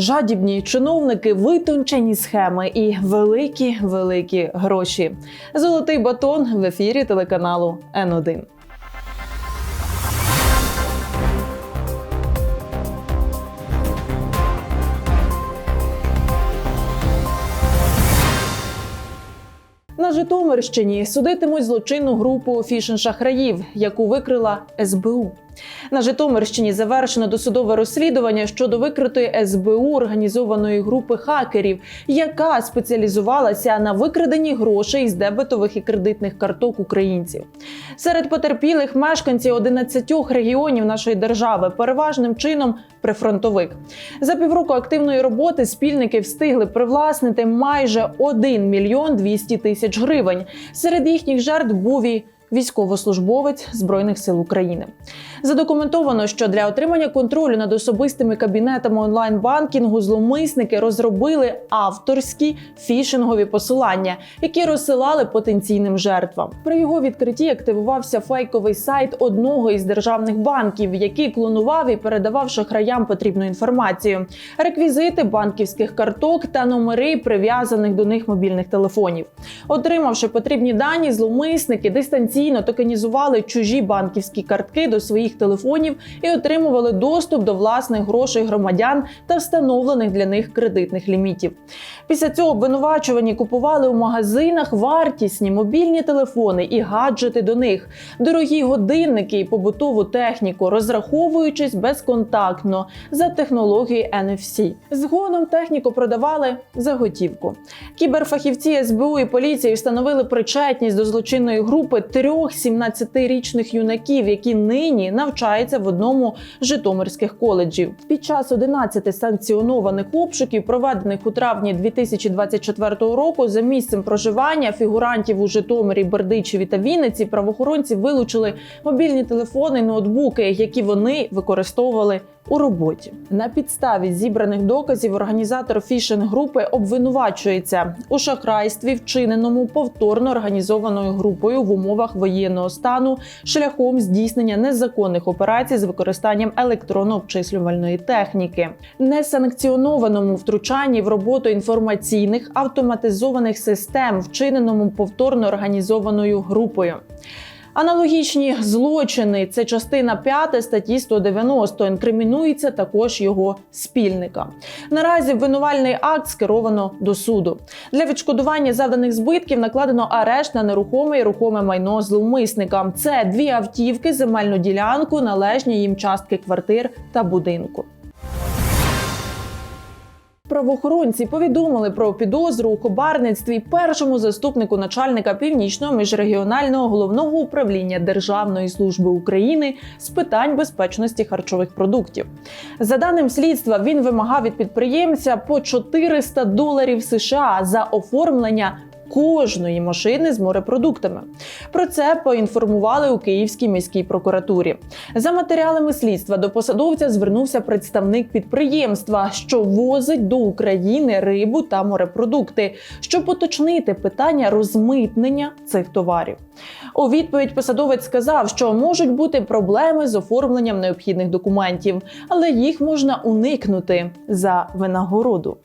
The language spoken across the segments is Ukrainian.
Жадібні чиновники, витончені схеми і великі великі гроші. Золотий батон в ефірі телеканалу Н1. На Житомирщині судитимуть злочинну групу фішн-шахраїв, яку викрила СБУ. На Житомирщині завершено досудове розслідування щодо викритої СБУ організованої групи хакерів, яка спеціалізувалася на викраденні грошей з дебетових і кредитних карток українців. Серед потерпілих мешканці 11 регіонів нашої держави, переважним чином прифронтовик. За півроку активної роботи спільники встигли привласнити майже 1 мільйон 200 тисяч гривень. Серед їхніх жертв був і військовослужбовець Збройних сил України. Задокументовано, що для отримання контролю над особистими кабінетами онлайн-банкінгу зловмисники розробили авторські фішингові посилання, які розсилали потенційним жертвам. При його відкритті активувався фейковий сайт одного із державних банків, який клонував і передавав шахраям потрібну інформацію, реквізити банківських карток та номери прив'язаних до них мобільних телефонів. Отримавши потрібні дані, зловмисники дистанційно токенізували чужі банківські картки до своїх телефонів і отримували доступ до власних грошей громадян та встановлених для них кредитних лімітів. Після цього обвинувачувані купували у магазинах вартісні мобільні телефони і гаджети до них, дорогі годинники і побутову техніку, розраховуючись безконтактно за технологією NFC. Згодом техніку продавали за готівку. Кіберфахівці СБУ і поліції встановили причетність до злочинної групи трьох 17-річних юнаків, які нині навчаються в одному з житомирських коледжів. Під час 11 санкціонованих обшуків, проведених у травні 2024 року, за місцем проживання фігурантів у Житомирі, Бердичеві та Вінниці правоохоронці вилучили мобільні телефони, ноутбуки, які вони використовували у роботі. На підставі зібраних доказів організатор фішинг групи обвинувачується у шахрайстві, вчиненому повторно організованою групою в умовах воєнного стану шляхом здійснення незаконних операцій з використанням електронно-обчислювальної техніки, несанкціонованому втручанні в роботу інформаційних автоматизованих систем, вчиненому повторно організованою групою. Аналогічні злочини це частина 5 статті 190. Інкримінується також його спільника. Наразі обвинувальний акт скеровано до суду. Для відшкодування завданих збитків накладено арешт на нерухоме і рухоме майно зловмисника. Це дві автівки, земельну ділянку, належні їм частки квартир та будинку. Правоохоронці повідомили про підозру у хабарництві першому заступнику начальника північного міжрегіонального головного управління Державної служби України з питань безпечності харчових продуктів. За даним слідства, він вимагав від підприємця по 400 доларів США за оформлення. Кожної машини з морепродуктами про це поінформували у Київській міській прокуратурі. За матеріалами слідства до посадовця звернувся представник підприємства, що возить до України рибу та морепродукти, щоб уточнити питання розмитнення цих товарів. У відповідь посадовець сказав, що можуть бути проблеми з оформленням необхідних документів, але їх можна уникнути за винагороду.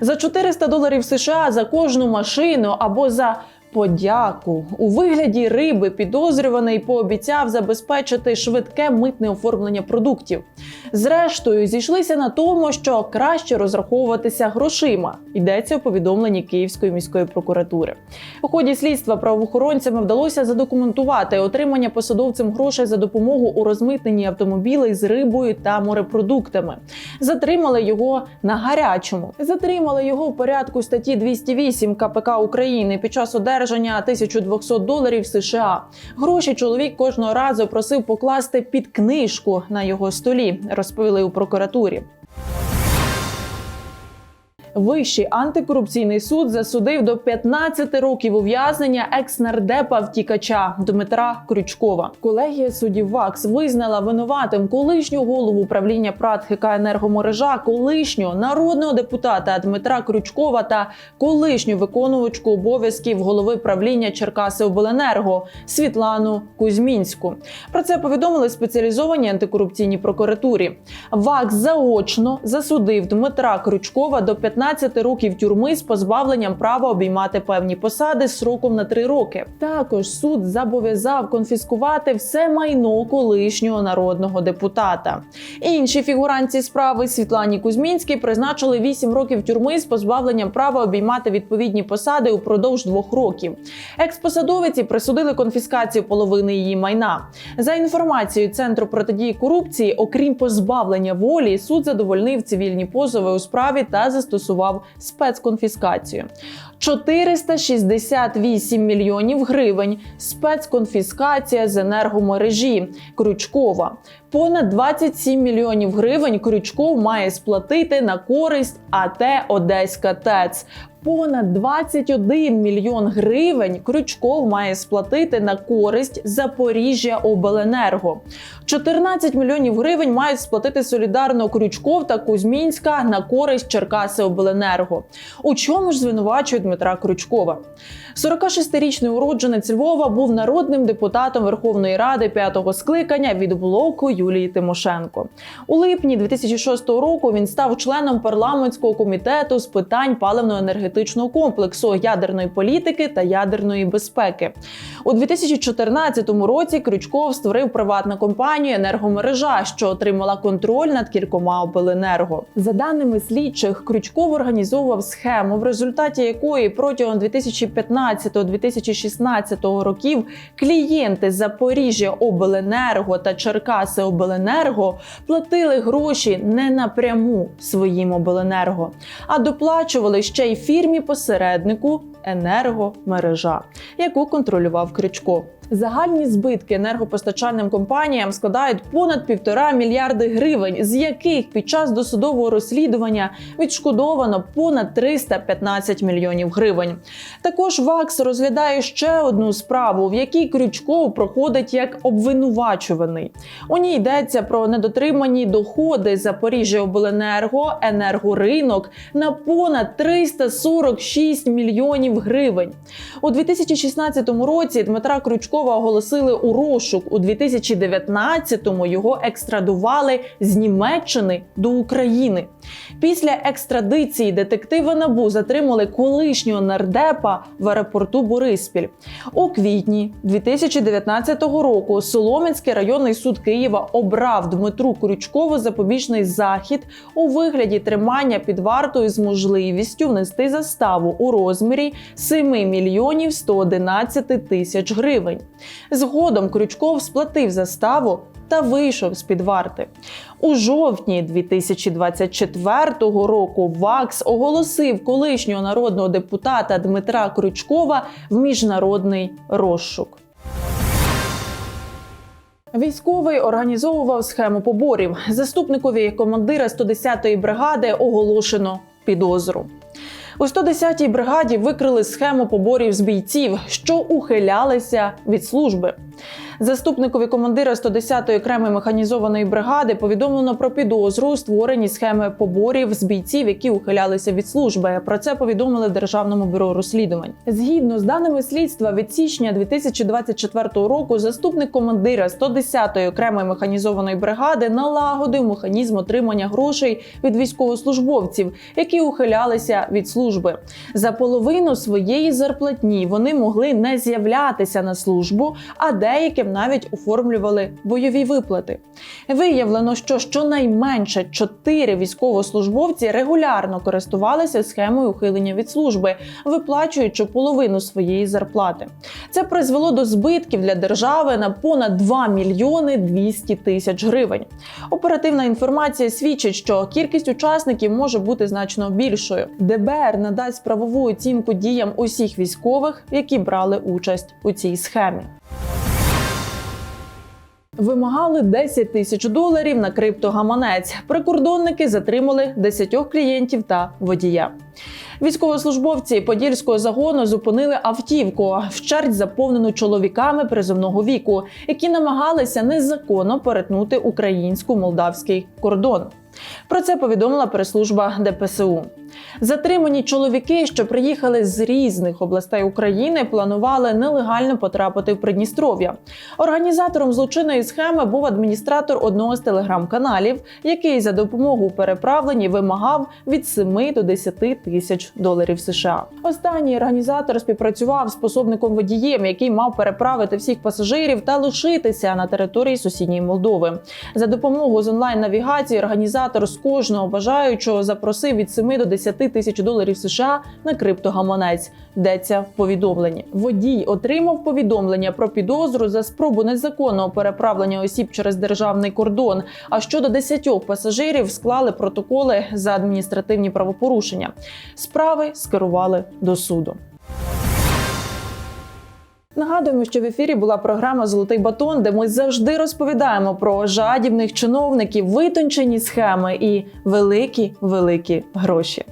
За 400 доларів США за кожну машину або за подяку у вигляді риби підозрюваний пообіцяв забезпечити швидке митне оформлення продуктів. Зрештою, зійшлися на тому, що краще розраховуватися грошима. Йдеться у повідомленні Київської міської прокуратури. У ході слідства правоохоронцями вдалося задокументувати отримання посадовцем грошей за допомогу у розмитненні автомобілей з рибою та морепродуктами. Затримали його на гарячому. Затримали його в порядку статті 208 КПК України під час одержання 1200 доларів США. Гроші чоловік кожного разу просив покласти під книжку на його столі, розповіли у прокуратурі. Вищий антикорупційний суд засудив до 15 років ув'язнення екс-нардепа втікача Дмитра Крючкова. Колегія суддів ВАКС визнала винуватим колишнього голову управління ПРАТ ХК «Енергомережа», колишнього народного депутата Дмитра Крючкова та колишню виконувачку обов'язків голови правління Черкаси Обленерго Світлану Кузьмінську. Про це повідомили спеціалізовані антикорупційній прокуратурі. ВАКС заочно засудив Дмитра Крючкова до 15 років тюрми з позбавленням права обіймати певні посади сроком на 3 роки. Також суд зобов'язав конфіскувати все майно колишнього народного депутата. Інші фігуранці справи Світлані Кузьмінській призначили 8 років тюрми з позбавленням права обіймати відповідні посади упродовж двох років. Експосадовиці присудили конфіскацію половини її майна. За інформацією центру протидії корупції, окрім позбавлення волі, суд задовольнив цивільні позови у справі та застосував спецконфіскацію. 468 мільйонів гривень. Спецконфіскація з енергомережі Крючкова. Понад 27 мільйонів гривень Крючков має сплатити на користь АТ Одеська ТЕЦ. Понад 21 мільйон гривень Крючков має сплатити на користь Запоріжжя Обленерго. 14 мільйонів гривень мають сплатити солідарно Крючков та Кузьмінська на користь Черкаси Обленерго. У чому ж звинувачують Дмитра Крючкова? 46-річний уродженець Львова був народним депутатом Верховної Ради п'ятого скликання від блоку Юлії Тимошенко. У липні 2006 року він став членом парламентського комітету з питань паливно-енергетичного комплексу, ядерної політики та ядерної безпеки. У 2014 році Крючков створив приватну компанію енергомережа, що отримала контроль над кількома обленерго. За даними слідчих, Крючков організовував схему, в результаті якої протягом 2015-2016 років клієнти Запоріжжя Обленерго та Черкаси Обленерго платили гроші не напряму своїм обленерго, а доплачували ще й фірмі посереднику енергомережа, яку контролював Крючков. Загальні збитки енергопостачальним компаніям складають понад півтора мільярди гривень, з яких під час досудового розслідування відшкодовано понад 315 мільйонів гривень. Також ВАКС розглядає ще одну справу, в якій Крючков проходить як обвинувачуваний. У ній йдеться про недотримані доходи Запоріжжя Обленерго, енергоринок на понад 346 мільйонів гривень. У 2016 році Дмитра Крючкова оголосили у розшук. У 2019-му його екстрадували з Німеччини до України. Після екстрадиції детективи набу затримали колишнього нардепа в аеропорту Бориспіль. У квітні 2019 року Солом'янський районний суд Києва обрав Дмитру Крючкову запобіжний захід у вигляді тримання під вартою з можливістю внести заставу у розмірі 7 мільйонів 111 тисяч гривень. Згодом Крючков сплатив заставу та вийшов з під варти. У жовтні 2024 року ВАКС оголосив колишнього народного депутата Дмитра Крючкова в міжнародний розшук. Військовий організовував схему поборів. Заступникові командира 110-ї бригади оголошено підозру. У 110-й бригаді викрили схему поборів з бійців, що ухилялися від служби. Заступникові командира 110-ї окремої механізованої бригади повідомлено про підозру у створенні схеми поборів з бійців, які ухилялися від служби. Про це повідомили Державному бюро розслідувань. Згідно з даними слідства, від січня 2024 року заступник командира 110-ї окремої механізованої бригади налагодив механізм отримання грошей від військовослужбовців, які ухилялися від служби. За половину своєї зарплатні вони могли не з'являтися на службу, а деяким навіть оформлювали бойові виплати. Виявлено, що щонайменше чотири військовослужбовці регулярно користувалися схемою ухилення від служби, виплачуючи половину своєї зарплати. Це призвело до збитків для держави на понад 2 мільйони 200 тисяч гривень. Оперативна інформація свідчить, що кількість учасників може бути значно більшою. ДБР надасть правову оцінку діям усіх військових, які брали участь у цій схемі. Вимагали 10 тисяч доларів на криптогаманець. Прикордонники затримали 10 клієнтів та водія. Військовослужбовці подільського загону зупинили автівку, вщерть заповнену чоловіками призовного віку, які намагалися незаконно перетнути українсько-молдавський кордон. Про це повідомила прес-служба ДПСУ. Затримані чоловіки, що приїхали з різних областей України, планували нелегально потрапити в Придністров'я. Організатором злочинної схеми був адміністратор одного з телеграм-каналів, який за допомогу у переправленні вимагав від 7 до 10 тисяч доларів США. Останній організатор співпрацював з пособником водієм, який мав переправити всіх пасажирів та лишитися на території сусідньої Молдови. За допомогою з онлайн-навігації організатор з кожного бажаючого запросив від 7 до 10 тисяч доларів США на криптогаманець. Йдеться в повідомленні. Водій отримав повідомлення про підозру за спробу незаконного переправлення осіб через державний кордон. А щодо 10 пасажирів склали протоколи за адміністративні правопорушення. Справи скерували до суду. Нагадуємо, що в ефірі була програма Золотий батон, де ми завжди розповідаємо про жадібних чиновників, витончені схеми і великі великі гроші.